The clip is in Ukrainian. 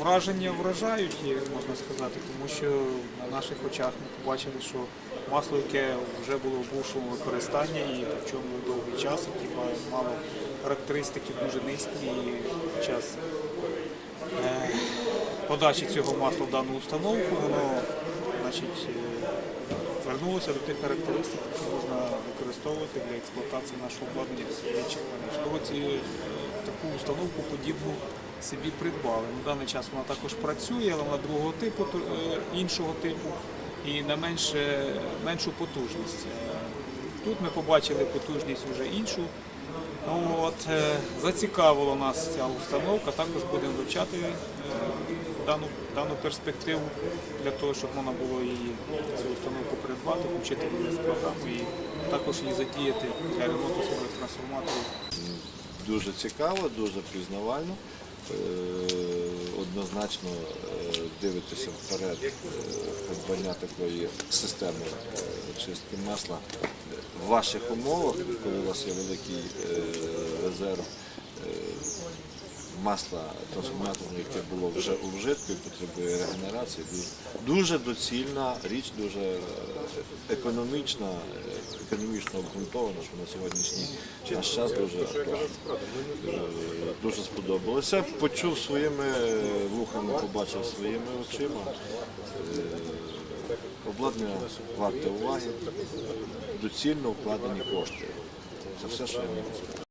враження вражають, можна сказати, тому що на наших очах ми побачили, що масло, яке вже було в бувшому використанні, і причому довгий час, яке мало характеристики дуже низькі і час е, подачі цього масла в дану установку, воно значить, е, звернулося до тих характеристик, які можна використовувати для експлуатації нашого обладнання. Ці е, таку установку подібну собі придбали. На даний час вона також працює, але вона другого типу, е, іншого типу і на менше, меншу потужність. Тут ми побачили потужність вже іншу. От, е, зацікавила нас ця установка, також будемо вивчати е, дану, дану перспективу для того, щоб можна було її цю установку придбати, включити в програму і також її задіяти для ремонту своїх трансформаторів. Дуже цікаво, дуже пізнавально. Е, Однозначно е, дивитися вперед е, придбання такої системи чистки масла. В ваших умовах, коли у вас є великий резерв е, масла трансформаторного, яке було вже у вжитку і потребує регенерації. Дуже, дуже доцільна річ, дуже е, економічна, е, економічно обґрунтована, що на сьогоднішній наш час дуже Дуже сподобалося. Почув своїми е, вухами, побачив своїми очима. Обладнання варте уваги, доцільно вкладені кошти. Це все, що я можу сказати.